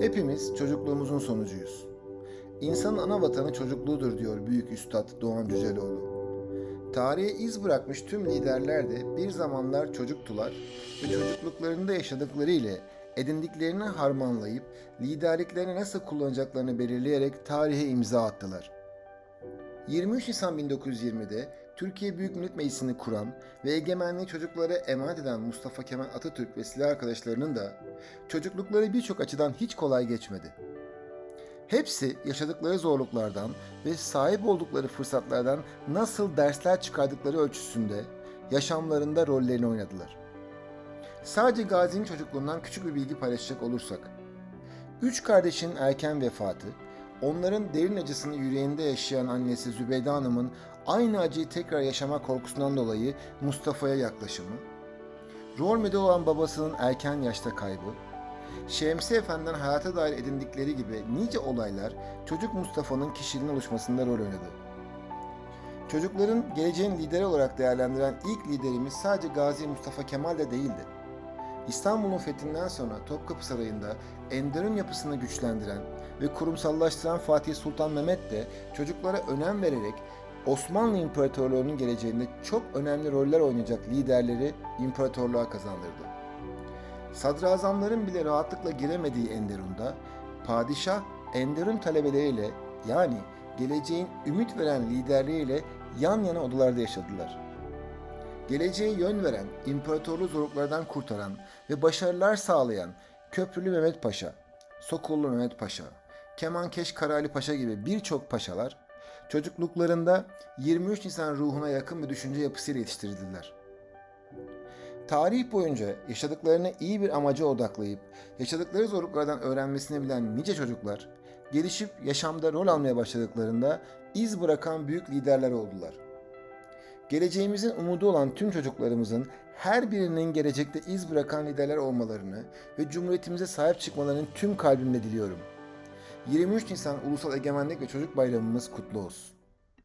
Hepimiz çocukluğumuzun sonucuyuz. İnsanın ana vatanı çocukluğudur diyor büyük üstad Doğan Cüceloğlu. Tarihe iz bırakmış tüm liderler de bir zamanlar çocuktular ve çocukluklarında yaşadıkları ile edindiklerini harmanlayıp liderliklerini nasıl kullanacaklarını belirleyerek tarihe imza attılar. 23 Nisan 1920'de Türkiye Büyük Millet Meclisi'ni kuran ve egemenliği çocuklara emanet eden Mustafa Kemal Atatürk ve silah arkadaşlarının da çocuklukları birçok açıdan hiç kolay geçmedi. Hepsi yaşadıkları zorluklardan ve sahip oldukları fırsatlardan nasıl dersler çıkardıkları ölçüsünde yaşamlarında rollerini oynadılar. Sadece Gazi'nin çocukluğundan küçük bir bilgi paylaşacak olursak, üç kardeşin erken vefatı, onların derin acısını yüreğinde yaşayan annesi Zübeyde Hanım'ın aynı acıyı tekrar yaşama korkusundan dolayı Mustafa'ya yaklaşımı, rol model olan babasının erken yaşta kaybı, Şemsi Efendi'den hayata dair edindikleri gibi nice olaylar çocuk Mustafa'nın kişiliğinin oluşmasında rol oynadı. Çocukların geleceğin lideri olarak değerlendiren ilk liderimiz sadece Gazi Mustafa Kemal de değildi. İstanbul'un fethinden sonra Topkapı Sarayı'nda Enderun yapısını güçlendiren ve kurumsallaştıran Fatih Sultan Mehmet de çocuklara önem vererek Osmanlı İmparatorluğu'nun geleceğinde çok önemli roller oynayacak liderleri imparatorluğa kazandırdı. Sadrazamların bile rahatlıkla giremediği Enderun'da padişah Enderun talebeleriyle yani geleceğin ümit veren liderleriyle yan yana odalarda yaşadılar. Geleceğe yön veren, imparatorluğu zorluklardan kurtaran ve başarılar sağlayan Köprülü Mehmet Paşa, Sokullu Mehmet Paşa, Kemankeş Karali Paşa gibi birçok paşalar çocukluklarında 23 Nisan ruhuna yakın bir düşünce yapısıyla yetiştirildiler. Tarih boyunca yaşadıklarını iyi bir amaca odaklayıp yaşadıkları zorluklardan öğrenmesini bilen nice çocuklar gelişip yaşamda rol almaya başladıklarında iz bırakan büyük liderler oldular. Geleceğimizin umudu olan tüm çocuklarımızın her birinin gelecekte iz bırakan liderler olmalarını ve cumhuriyetimize sahip çıkmalarını tüm kalbimle diliyorum. 23 Nisan Ulusal Egemenlik ve Çocuk Bayramımız kutlu olsun.